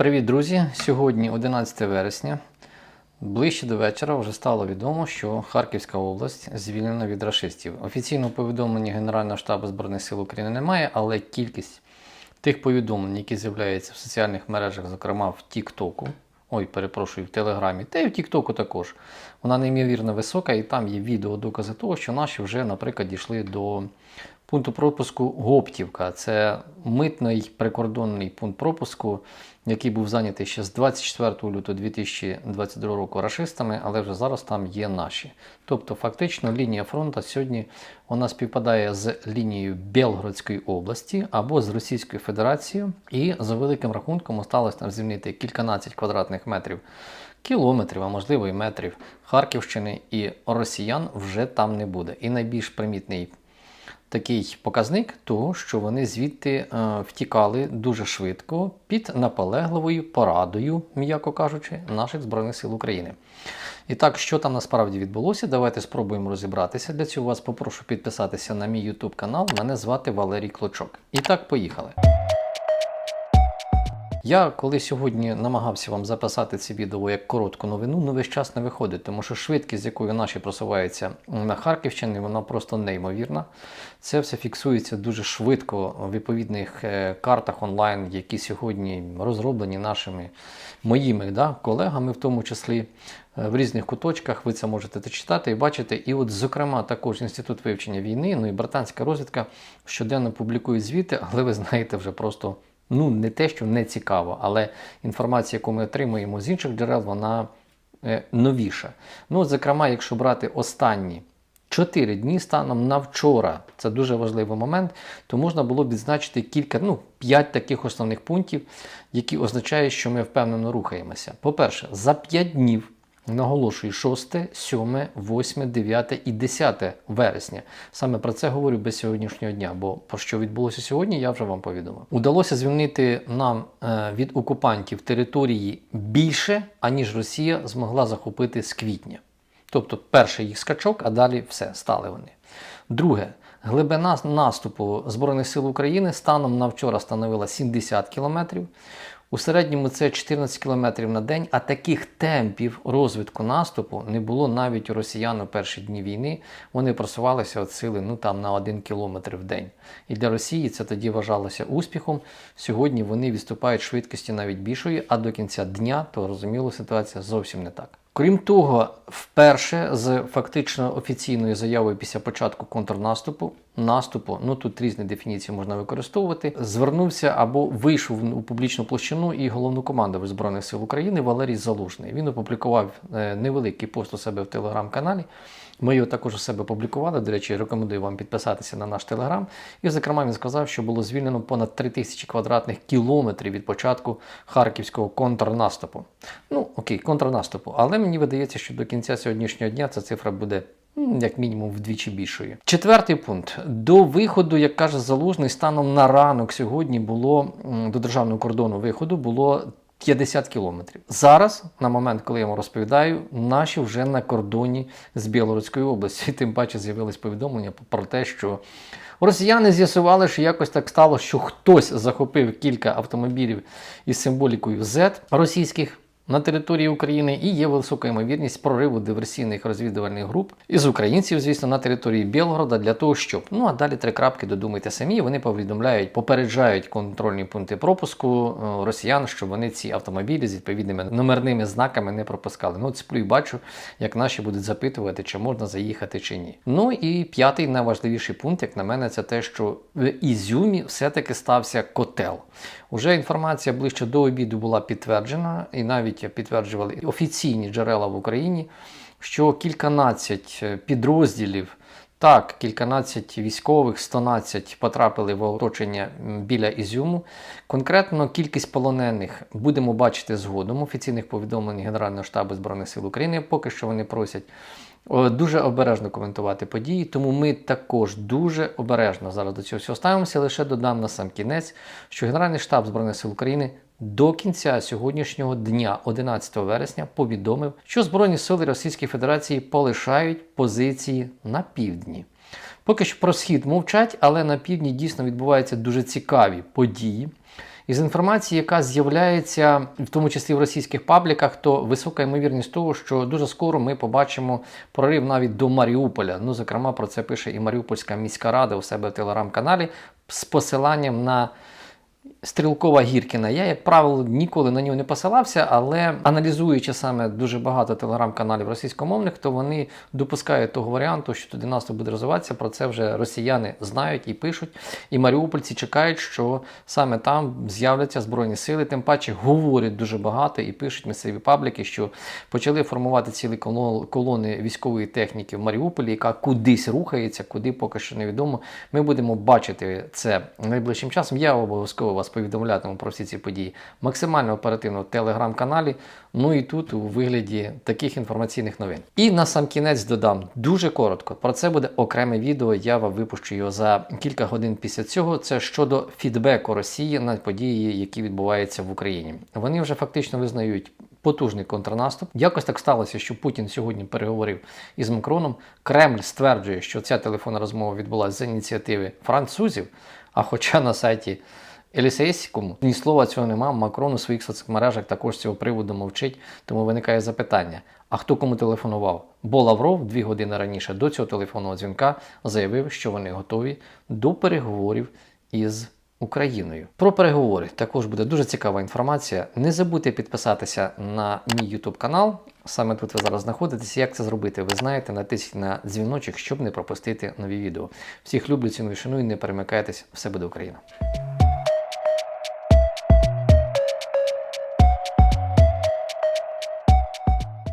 Привіт, друзі! Сьогодні 11 вересня. Ближче до вечора вже стало відомо, що Харківська область звільнена від рашистів. Офіційного повідомлення Генерального штабу Збройних сил України немає, але кількість тих повідомлень, які з'являються в соціальних мережах, зокрема в Тіктоку, ой, перепрошую, в Телеграмі, та й в Тіктоку також, вона неймовірно висока, і там є відео докази того, що наші вже, наприклад, дійшли до пункту пропуску Гоптівка. Це митний прикордонний пункт пропуску, який був зайнятий ще з 24 лютого 2022 року рашистами, але вже зараз там є наші. Тобто, фактично, лінія фронту сьогодні вона співпадає з лінією Белгородської області або з Російською Федерацією, і за великим рахунком осталось там звільнити кільканадцять квадратних метрів. Кілометрів, а можливо і метрів Харківщини і росіян вже там не буде. І найбільш примітний такий показник того, що вони звідти е, втікали дуже швидко під наполегливою порадою, м'яко кажучи, наших Збройних сил України. І так, що там насправді відбулося, давайте спробуємо розібратися. Для цього вас попрошу підписатися на мій YouTube канал. Мене звати Валерій Клочок. І так, поїхали. Я коли сьогодні намагався вам записати це відео як коротку новину, ну весь час не виходить, тому що швидкість, з якою наші просуваються на Харківщині, вона просто неймовірна. Це все фіксується дуже швидко в відповідних е, картах онлайн, які сьогодні розроблені нашими моїми да, колегами, в тому числі е, в різних куточках. Ви це можете читати і бачити. І, от, зокрема, також інститут вивчення війни, ну і британська розвідка щоденно публікує звіти, але ви знаєте вже просто ну не те, що не цікаво, але інформація, яку ми отримуємо з інших джерел, вона е, новіша. Ну, зокрема, якщо брати останні 4 дні станом на вчора, це дуже важливий момент, то можна було б відзначити кілька, ну, 5 таких основних пунктів, які означають, що ми впевнено рухаємося. По-перше, за 5 днів. Наголошую, 6, 7, 8, 9 і 10 вересня. Саме про це говорю без сьогоднішнього дня, бо про що відбулося сьогодні, я вже вам повідомив. Удалося звільнити нам е, від окупантів території більше, аніж Росія змогла захопити з квітня. Тобто перший їх скачок, а далі все, стали вони. Друге, глибина наступу Збройних сил України станом на вчора становила 70 кілометрів. У середньому це 14 км на день, а таких темпів розвитку наступу не було навіть у росіян у перші дні війни. Вони просувалися від сили ну, там, на 1 км в день. І для Росії це тоді вважалося успіхом. Сьогодні вони відступають швидкості навіть більшої, а до кінця дня, то розуміло, ситуація зовсім не так. Крім того, вперше з фактично офіційною заявою після початку контрнаступу, наступу, ну тут різні дефініції можна використовувати, звернувся або вийшов у публічну площину і головнокомандувач Збройних сил України Валерій Залужний. Він опублікував е, невеликий пост у себе в телеграм-каналі. Ми його також у себе публікували. До речі, рекомендую вам підписатися на наш телеграм. І, зокрема, він сказав, що було звільнено понад 3 тисячі квадратних кілометрів від початку харківського контрнаступу. Ну, окей, контрнаступу. Але мені видається, що до кінця сьогоднішнього дня ця цифра буде. Як мінімум вдвічі більшою. Четвертий пункт. До виходу, як каже Залужний, станом на ранок сьогодні було до державного кордону виходу було 50 кілометрів. Зараз, на момент, коли я вам розповідаю, наші вже на кордоні з Білоруською областю. Тим паче з'явилось повідомлення про те, що росіяни з'ясували, що якось так стало, що хтось захопив кілька автомобілів із символікою Z російських. На території України і є висока ймовірність прориву диверсійних розвідувальних груп із українців, звісно, на території Білгорода для того, щоб ну а далі три крапки додумайте самі. Вони повідомляють, попереджають контрольні пункти пропуску е, росіян, щоб вони ці автомобілі з відповідними номерними знаками не пропускали. Ну, сплю і бачу, як наші будуть запитувати, чи можна заїхати чи ні. Ну і п'ятий найважливіший пункт, як на мене, це те, що в Ізюмі все-таки стався котел. Уже інформація ближче до обіду була підтверджена, і навіть підтверджували офіційні джерела в Україні, що кільканадцять підрозділів, так, кільканадцять військових, 112 потрапили в оточення біля Ізюму. Конкретно кількість полонених будемо бачити згодом офіційних повідомлень Генерального штабу Збройних сил України. Поки що вони просять. Дуже обережно коментувати події, тому ми також дуже обережно зараз до цього всього ставимося. Лише додам на сам кінець, що Генеральний штаб Збройних сил України до кінця сьогоднішнього дня, 11 вересня, повідомив, що Збройні сили Російської Федерації полишають позиції на півдні. Поки що про схід мовчать, але на півдні дійсно відбуваються дуже цікаві події. Із інформації, яка з'являється в тому числі в російських пабліках, то висока ймовірність того, що дуже скоро ми побачимо прорив навіть до Маріуполя. Ну, зокрема, про це пише і Маріупольська міська рада у себе в телеграм-каналі з посиланням на Стрілкова Гіркіна. Я, як правило, ніколи на нього не посилався, але аналізуючи саме дуже багато телеграм-каналів російськомовних, то вони допускають того варіанту, що туди наступ буде розвиватися. Про це вже росіяни знають і пишуть. І маріупольці чекають, що саме там з'являться збройні сили. Тим паче говорять дуже багато і пишуть місцеві пабліки, що почали формувати цілі коло- колони військової техніки в Маріуполі, яка кудись рухається, куди поки що невідомо. Ми будемо бачити це найближчим часом. Я обов'язково вас повідомлятиму про всі ці події максимально оперативно в телеграм-каналі. Ну і тут у вигляді таких інформаційних новин. І на сам кінець додам дуже коротко. Про це буде окреме відео. Я вам випущу його за кілька годин після цього. Це щодо фідбеку Росії на події, які відбуваються в Україні. Вони вже фактично визнають. Потужний контрнаступ. Якось так сталося, що Путін сьогодні переговорив із Макроном. Кремль стверджує, що ця телефонна розмова відбулася з ініціативи французів. А хоча на сайті Елісейському ні слова цього нема, Макрон у своїх соцмережах також цього приводу мовчить, тому виникає запитання: а хто кому телефонував? Бо Лавров дві години раніше до цього телефонного дзвінка заявив, що вони готові до переговорів із Україною. Про переговори також буде дуже цікава інформація. Не забудьте підписатися на мій YouTube канал. Саме тут ви зараз знаходитесь. Як це зробити? Ви знаєте, натисніть на дзвіночок, щоб не пропустити нові відео. Всіх люблю, ціную, шаную, не перемикайтесь, все буде Україна.